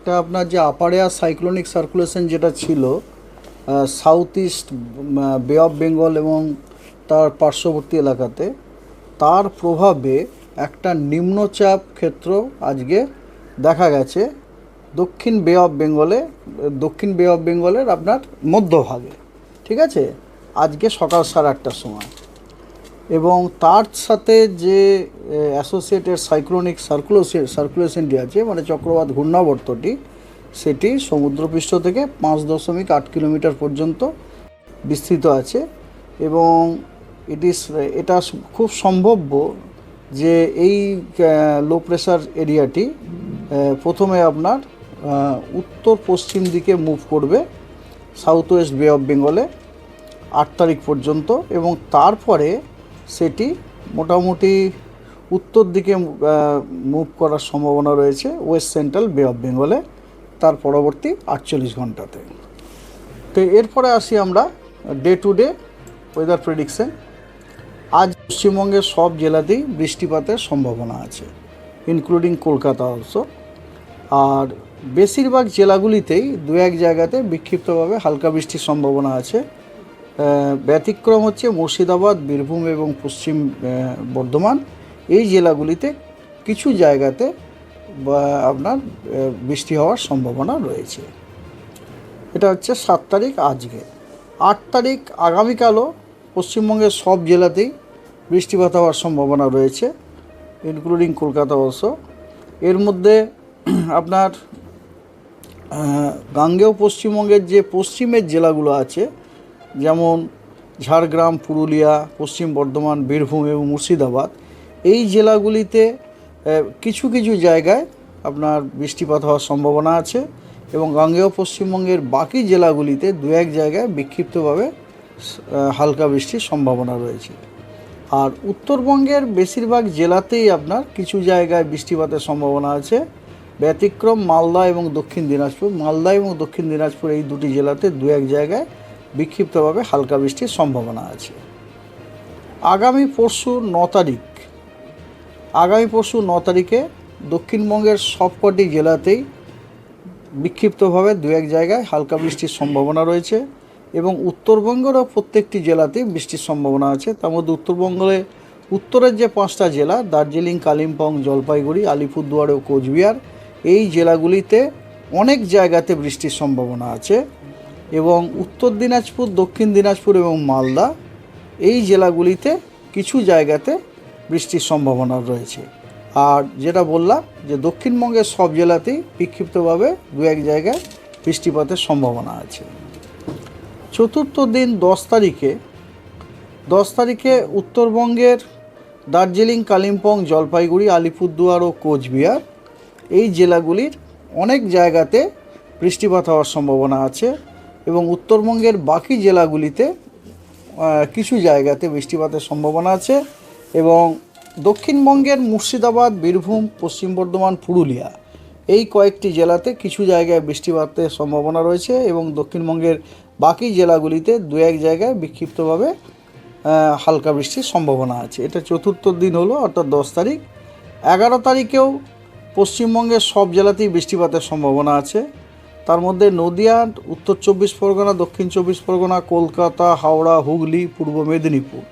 একটা আপনার যে আপার সাইক্লোনিক সার্কুলেশন যেটা ছিল south east Bay of Bengal এবং তার পার্শ্ববর্তী এলাকাতে, তার প্রভাবে একটা নিম্নচাপ ক্ষেত্র আজকে দেখা গেছে দক্ষিণ বে অফ বেঙ্গলে দক্ষিণ বে অফ বেঙ্গলের আপনার মধ্যভাগে, ঠিক আছে? আজকে সকাল সাড়ে আটটার সময়। এবং তার সাথে যে অ্যাসোসিয়েটেড সাইক্লোনিক সার্কুলেশন সার্কুলেশনটি আছে মানে চক্রবাত ঘূর্ণাবর্তটি, সেটি সমুদ্রপৃষ্ঠ থেকে পাঁচ দশমিক আট কিলোমিটার পর্যন্ত বিস্তৃত আছে এবং ইস এটা খুব সম্ভাব্য যে এই লো প্রেশার এরিয়াটি প্রথমে আপনার উত্তর পশ্চিম দিকে মুভ করবে সাউথ ওয়েস্ট বে অফ বেঙ্গলে আট তারিখ পর্যন্ত এবং তারপরে সেটি মোটামুটি উত্তর দিকে মুভ করার সম্ভাবনা রয়েছে ওয়েস্ট সেন্ট্রাল বে অফ বেঙ্গলে তার পরবর্তী আটচল্লিশ ঘন্টাতে। তো এরপরে আসি আমরা day to day weather prediction আজ পশ্চিমবঙ্গের সব জেলাতেই বৃষ্টিপাতের সম্ভাবনা আছে ইনক্লুডিং কলকাতা অলসো আর বেশিরভাগ জেলাগুলিতেই দু এক জায়গাতে বিক্ষিপ্তভাবে হালকা বৃষ্টির সম্ভাবনা আছে ব্যতিক্রম হচ্ছে মুর্শিদাবাদ, বীরভূম এবং পশ্চিম বর্ধমান। এই জেলাগুলিতে কিছু জায়গাতে আপনার বৃষ্টি হওয়ার সম্ভাবনা রয়েছে। এটা হচ্ছে সাত তারিখ আজকে। আট তারিখ আগামীকালও পশ্চিমবঙ্গের সব জেলাতেই বৃষ্টিপাত হওয়ার সম্ভাবনা রয়েছে ইনক্লুডিং কলকাতা অবশ্য এর মধ্যে আপনার গাঙ্গেয় পশ্চিমবঙ্গের যে পশ্চিমের জেলাগুলো আছে যেমন ঝাড়গ্রাম, পুরুলিয়া, পশ্চিম বর্ধমান, বীরভূম এবং মুর্শিদাবাদ, এই জেলাগুলিতে কিছু কিছু জায়গায় আপনার বৃষ্টিপাত হওয়ার সম্ভাবনা আছে এবং গাঙ্গেয় পশ্চিমবঙ্গের বাকি জেলাগুলিতে দু এক জায়গায় বিক্ষিপ্তভাবে হালকা বৃষ্টির সম্ভাবনা রয়েছে। আর উত্তরবঙ্গের বেশিরভাগ জেলাতেই আপনার কিছু জায়গায় বৃষ্টিপাতের সম্ভাবনা আছে। ব্যতিক্রম, মালদা এবং দক্ষিণ দিনাজপুর। মালদা এবং দক্ষিণ দিনাজপুর এই দুটি জেলাতে দু এক জায়গায় বিক্ষিপ্তভাবে হালকা বৃষ্টির সম্ভাবনা আছে। আগামী পরশু ন তারিখ, আগামী পরশু ন তারিখে দক্ষিণবঙ্গের সবকটি জেলাতেই বিক্ষিপ্তভাবে দু এক জায়গায় হালকা বৃষ্টির সম্ভাবনা রয়েছে এবং উত্তরবঙ্গেরও প্রত্যেকটি জেলাতেই বৃষ্টির সম্ভাবনা আছে। তার মধ্যে উত্তরবঙ্গে উত্তরের যে পাঁচটা জেলা, দার্জিলিং, কালিম্পং, জলপাইগুড়ি, আলিপুরদুয়ার ও কোচবিহার, এই জেলাগুলিতে অনেক জায়গাতে বৃষ্টির সম্ভাবনা আছে। এবং উত্তর দিনাজপুর, দক্ষিণ দিনাজপুর এবং মালদা এই জেলাগুলিতে কিছু জায়গাতে বৃষ্টির সম্ভাবনা রয়েছে। আর যেটা বললাম যে দক্ষিণবঙ্গের সব জেলাতেই বিক্ষিপ্তভাবে দু এক জায়গায় বৃষ্টিপাতের সম্ভাবনা আছে। চতুর্থ দিন দশ তারিখে দশ তারিখে উত্তরবঙ্গের দার্জিলিং, কালিম্পং, জলপাইগুড়ি, আলিপুরদুয়ার ও কোচবিহার এই জেলাগুলির অনেক জায়গাতে বৃষ্টিপাত হওয়ার সম্ভাবনা আছে। এবং উত্তরবঙ্গের বাকি জেলাগুলিতে কিছু জায়গাতে বৃষ্টিপাতের সম্ভাবনা আছে এবং দক্ষিণবঙ্গের মুর্শিদাবাদ, বীরভূম, পশ্চিম বর্ধমান, পুরুলিয়া এই কয়েকটি জেলাতে কিছু জায়গায় বৃষ্টিপাতের সম্ভাবনা রয়েছে এবং দক্ষিণবঙ্গের বাকি জেলাগুলিতে দু এক জায়গায় বিক্ষিপ্তভাবে হালকা বৃষ্টির সম্ভাবনা আছে। এটা চতুর্থ দিন হলো, অর্থাৎ দশ তারিখ। এগারো তারিখেও পশ্চিমবঙ্গের সব জেলাতেই বৃষ্টিপাতের সম্ভাবনা আছে। তার মধ্যে নদিয়া, উত্তর চব্বিশ পরগনা, দক্ষিণ চব্বিশ পরগনা, কলকাতা, হাওড়া, হুগলি, পূর্ব মেদিনীপুর।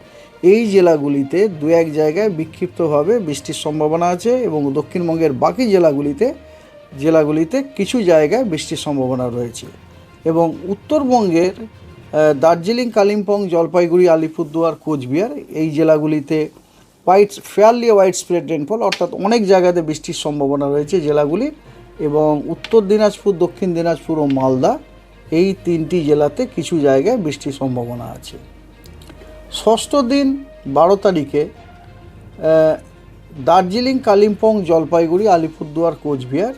এই জেলাগুলিতে দু এক জায়গায় বিক্ষিপ্তভাবে বৃষ্টির সম্ভাবনা আছে এবং দক্ষিণবঙ্গের বাকি জেলাগুলিতে জেলাগুলিতে কিছু জায়গায় বৃষ্টির সম্ভাবনা রয়েছে। এবং উত্তরবঙ্গের দার্জিলিং, কালিম্পং, জলপাইগুড়ি, আলিপুরদুয়ার, কোচবিহার এই জেলাগুলিতে wide fairly widespread rainfall অর্থাৎ অনেক জায়গাতে বৃষ্টির সম্ভাবনা রয়েছে জেলাগুলির। এবং উত্তর দিনাজপুর, দক্ষিণ দিনাজপুর ও মালদা এই তিনটি জেলাতে কিছু জায়গায় বৃষ্টির সম্ভাবনা আছে। ষষ্ঠ দিন বারো তারিখে দার্জিলিং, কালিম্পং, জলপাইগুড়ি, আলিপুরদুয়ার, কোচবিহার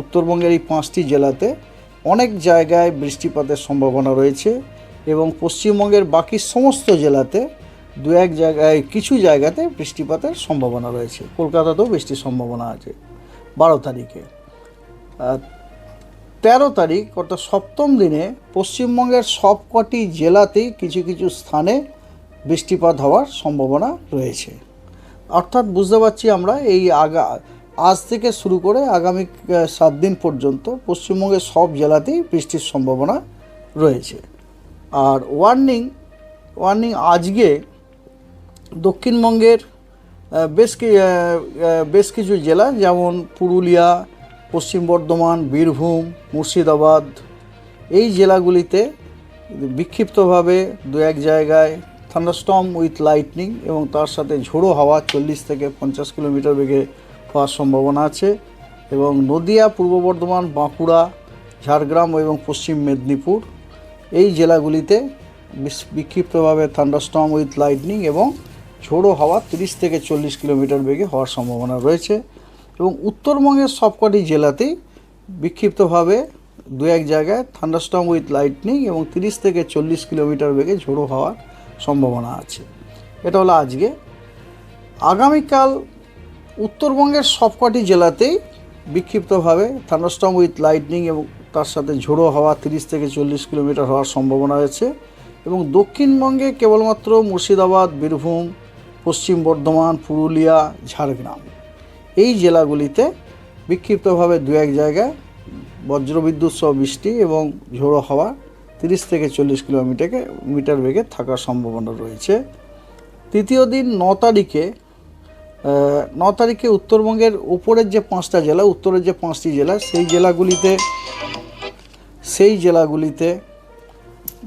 উত্তরবঙ্গের এই পাঁচটি জেলাতে অনেক জায়গায় বৃষ্টিপাতের সম্ভাবনা রয়েছে এবং পশ্চিমবঙ্গের বাকি সমস্ত জেলাতে দু এক জায়গায়, কিছু জায়গাতে বৃষ্টিপাতের সম্ভাবনা রয়েছে। কলকাতাতেও বৃষ্টির সম্ভাবনা আছে বারো তারিখে। তেরো তারিখ, অর্থাৎ সপ্তম দিনে পশ্চিমবঙ্গের সবকটি জেলাতেই কিছু কিছু স্থানে বৃষ্টিপাত হওয়ার সম্ভাবনা রয়েছে। অর্থাৎ বুঝতে পারছি আমরা এই আগা, আজ থেকে শুরু করে আগামী সাত দিন পর্যন্ত পশ্চিমবঙ্গের সব জেলাতেই বৃষ্টির সম্ভাবনা রয়েছে। আর ওয়ার্নিং ওয়ার্নিং আজকে দক্ষিণবঙ্গের বেশ কি বেশ কিছু জেলা যেমন পুরুলিয়া পশ্চিম বর্ধমান, বীরভূম, মুর্শিদাবাদ, এই জেলাগুলিতে বিক্ষিপ্তভাবে দু এক জায়গায় থান্ডারস্টর্ম উইথ লাইটনিং এবং তার সাথে ঝোড়ো হাওয়া চল্লিশ থেকে পঞ্চাশ কিলোমিটার বেগে হওয়ার সম্ভাবনা আছে এবং নদিয়া, পূর্ব বর্ধমান, বাঁকুড়া, ঝাড়গ্রাম এবং পশ্চিম মেদিনীপুর এই জেলাগুলিতে বিক্ষিপ্তভাবে থান্ডারস্টর্ম উইথ লাইটনিং এবং ঝোড়ো হাওয়া তিরিশ থেকে চল্লিশ কিলোমিটার বেগে হওয়ার সম্ভাবনা রয়েছে। এবং উত্তরবঙ্গের সবকটি জেলাতেই বিক্ষিপ্তভাবে দু এক জায়গায় থান্ডারস্টর্ম উইথ লাইটনিং এবং তিরিশ থেকে চল্লিশ কিলোমিটার বেগে ঝোড়ো হওয়ার সম্ভাবনা আছে। এটা হলো আজকে। আগামীকাল উত্তরবঙ্গের সবকটি জেলাতেই বিক্ষিপ্তভাবে থান্ডারস্টর্ম উইথ লাইটনিং এবং তার সাথে ঝোড়ো হওয়া তিরিশ থেকে চল্লিশ কিলোমিটার হওয়ার সম্ভাবনা রয়েছে এবং দক্ষিণবঙ্গে কেবলমাত্র মুর্শিদাবাদ, বীরভূম, পশ্চিম বর্ধমান, পুরুলিয়া, ঝাড়গ্রাম। এই জেলাগুলিতে বিক্ষিপ্তভাবে দু এক জায়গায় বজ্রবিদ্যুৎ সহ বৃষ্টি এবং ঝোড়ো হাওয়া তিরিশ থেকে চল্লিশ কিলোমিটারকে, মিটার বেগে থাকার সম্ভাবনা রয়েছে। তৃতীয় দিন ন তারিখে ন তারিখে উত্তরবঙ্গের উপরের যে পাঁচটা জেলা, উত্তরের যে পাঁচটি জেলা, সেই জেলাগুলিতে সেই জেলাগুলিতে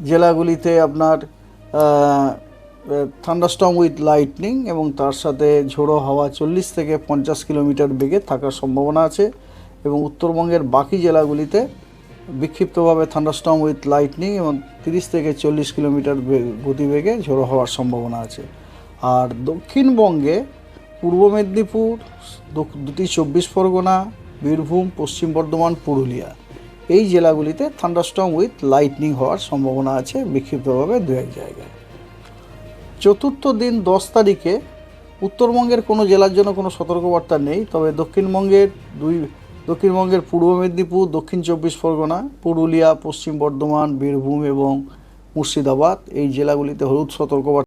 জেলাগুলিতে আপনার থান্ডারস্টর্ম উইথ লাইটনিং এবং তার সাথে ঝোড়ো হাওয়া চল্লিশ থেকে পঞ্চাশ কিলোমিটার বেগে থাকার সম্ভাবনা আছে এবং উত্তরবঙ্গের বাকি জেলাগুলিতে বিক্ষিপ্তভাবে থান্ডারস্টর্ম উইথ লাইটনিং এবং তিরিশ থেকে চল্লিশ কিলোমিটার গতিবেগে ঝোড়ো হওয়ার সম্ভাবনা আছে। আর দক্ষিণবঙ্গে পূর্ব মেদিনীপুর দুটি চব্বিশ পরগনা, বীরভূম, পশ্চিম বর্ধমান, পুরুলিয়া, এই জেলাগুলিতে থান্ডারস্টর্ম উইথ লাইটনিং হওয়ার সম্ভাবনা আছে বিক্ষিপ্তভাবে দু এক জায়গায়। চতুর্থ দিন দশ তারিখে উত্তরবঙ্গের কোনো জেলার জন্য কোনো সতর্কবার্তা নেই, তবে দক্ষিণবঙ্গের দুই, দক্ষিণবঙ্গের পূর্ব মেদিনীপুর, দক্ষিণ চব্বিশ পরগনা, পুরুলিয়া, পশ্চিম বর্ধমান, বীরভূম এবং মুর্শিদাবাদ এই জেলাগুলিতে হলুদ সতর্কবার্তা